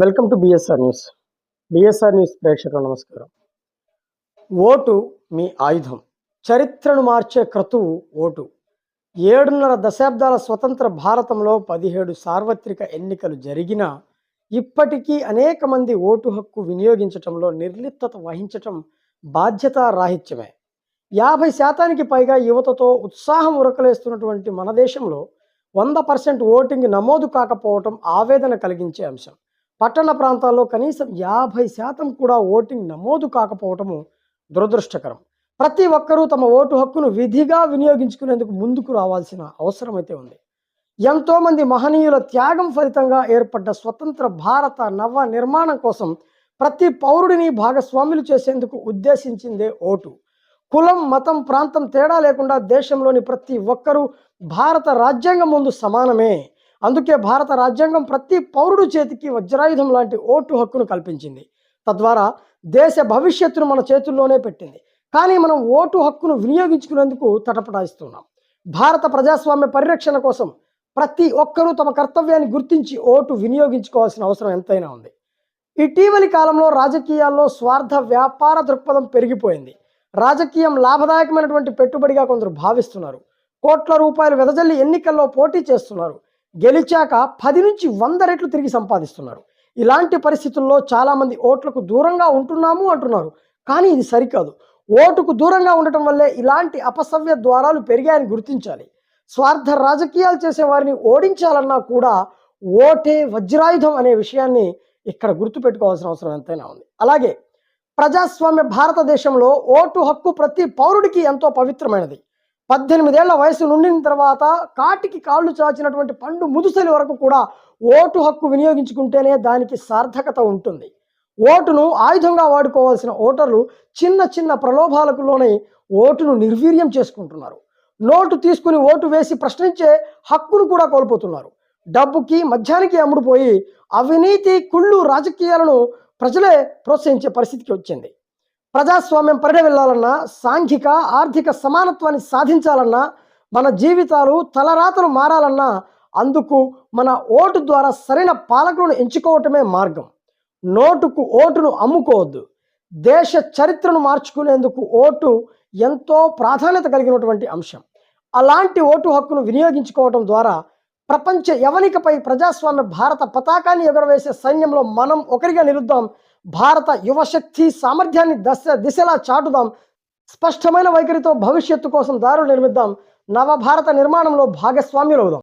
Welcome to BSR news BSR news ప్రేక్షకులు నమస్కారం. Vote మీ ఆయుధం. చరిత్రను మార్చే క్రతువు ఓటు. ఏడున్నర దశాబ్దాల స్వతంత్ర భారతంలో పదిహేడు సార్వత్రిక ఎన్నికలు జరిగినా ఇప్పటికీ అనేక మంది ఓటు హక్కు వినియోగించటంలో నిర్లిప్తత వహించటం బాధ్యత రాహిత్యమే యాభై శాతానికి పైగా యువతతో ఉత్సాహం ఉరకలేస్తున్నటువంటి మన దేశంలో వంద పర్సెంట్ ఓటింగ్ నమోదు కాకపోవటం ఆవేదన కలిగించే అంశం. పట్టణ ప్రాంతాల్లో కనీసం యాభై శాతం కూడా ఓటింగ్ నమోదు కాకపోవటము దురదృష్టకరం. ప్రతి ఒక్కరూ తమ ఓటు హక్కును విధిగా వినియోగించుకునేందుకు ముందుకు రావాల్సిన అవసరం అయితే ఉంది. ఎంతోమంది మహనీయుల త్యాగం ఫలితంగా ఏర్పడ్డ స్వతంత్ర భారత నవ నిర్మాణం కోసం ప్రతి పౌరుడిని భాగస్వాములు చేసేందుకు ఉద్దేశించిందే ఓటు. కులం మతం ప్రాంతం తేడా లేకుండా దేశంలోని ప్రతి ఒక్కరూ భారత రాజ్యాంగం ముందు సమానమే. అందుకే భారత రాజ్యాంగం ప్రతి పౌరుడు చేతికి వజ్రాయుధం లాంటి ఓటు హక్కును కల్పించింది. తద్వారా దేశ భవిష్యత్తును మన చేతుల్లోనే పెట్టింది. కానీ మనం ఓటు హక్కును వినియోగించుకునేందుకు తటపటాయిస్తున్నాం. భారత ప్రజాస్వామ్య పరిరక్షణ కోసం ప్రతి ఒక్కరూ తమ కర్తవ్యాన్ని గుర్తించి ఓటు వినియోగించుకోవాల్సిన అవసరం ఎంతైనా ఉంది. ఇటీవలి కాలంలో రాజకీయాల్లో స్వార్థ వ్యాపార దృక్పథం పెరిగిపోయింది. రాజకీయం లాభదాయకమైనటువంటి పెట్టుబడిగా కొందరు భావిస్తున్నారు. కోట్ల రూపాయలు వెదజల్లి ఎన్నికల్లో పోటీ చేస్తున్నారు. గెలిచాక పది నుంచి వంద రెట్లు తిరిగి సంపాదిస్తున్నారు. ఇలాంటి పరిస్థితుల్లో చాలామంది ఓట్లకు దూరంగా ఉంటున్నాము అంటున్నారు. కానీ ఇది సరికాదు. ఓటుకు దూరంగా ఉండటం వల్లే ఇలాంటి అపసవ్య ద్వారాలు పెరిగాయని గుర్తించాలి. స్వార్థ రాజకీయాలు చేసే వారిని ఓడించాలన్నా కూడా ఓటే వజ్రాయుధం అనే విషయాన్ని ఇక్కడ గుర్తుపెట్టుకోవాల్సిన అవసరం ఎంతైనా ఉంది. అలాగే ప్రజాస్వామ్య భారతదేశంలో ఓటు హక్కు ప్రతి పౌరుడికి ఎంతో పవిత్రమైనది. పద్దెనిమిదేళ్ళ వయసు నుండిన తర్వాత కాటికి కాళ్ళు చాచినటువంటి పండు ముదుసలి వరకు కూడా ఓటు హక్కు వినియోగించుకుంటేనే దానికి సార్థకత ఉంటుంది. ఓటును ఆయుధంగా వాడుకోవాల్సిన ఓటర్లు చిన్న చిన్న ప్రలోభాలకులోని ఓటును నిర్వీర్యం చేసుకుంటున్నారు. నోటు తీసుకుని ఓటు వేసి ప్రశ్నించే హక్కును కూడా కోల్పోతున్నారు. డబ్బుకి మద్యానికి అమ్ముడుపోయి అవినీతి కుళ్ళు రాజకీయాలను ప్రజలే ప్రోత్సహించే పరిస్థితికి వచ్చింది. ప్రజాస్వామ్యం పరిడ వెళ్ళాలన్నా సాంఘిక ఆర్థిక సమానత్వాన్ని సాధించాలన్నా మన జీవితాలు తలరాతలు మారాలన్నా అందుకు మన ఓటు ద్వారా సరైన పాలకులను ఎంచుకోవటమే మార్గం. నోటుకు ఓటును అమ్ముకోవద్దు. దేశ చరిత్రను మార్చుకునేందుకు ఓటు ఎంతో ప్రాధాన్యత కలిగినటువంటి అంశం. అలాంటి ఓటు హక్కును వినియోగించుకోవటం ద్వారా ప్రపంచ యవనికపై ప్రజాస్వామ్య భారత పతాకాన్ని ఎగురవేసే సైన్యంలో మనం ఒకరిగా నిలుద్దాం భారత యువశక్తి సామర్థ్యాన్ని దశ దిశలా చాటుదాం. స్పష్టమైన వైఖరితో భవిష్యత్తు కోసం దారులు నిర్మిద్దాం. నవభారత నిర్మాణంలో భాగస్వామ్యులవుదాం.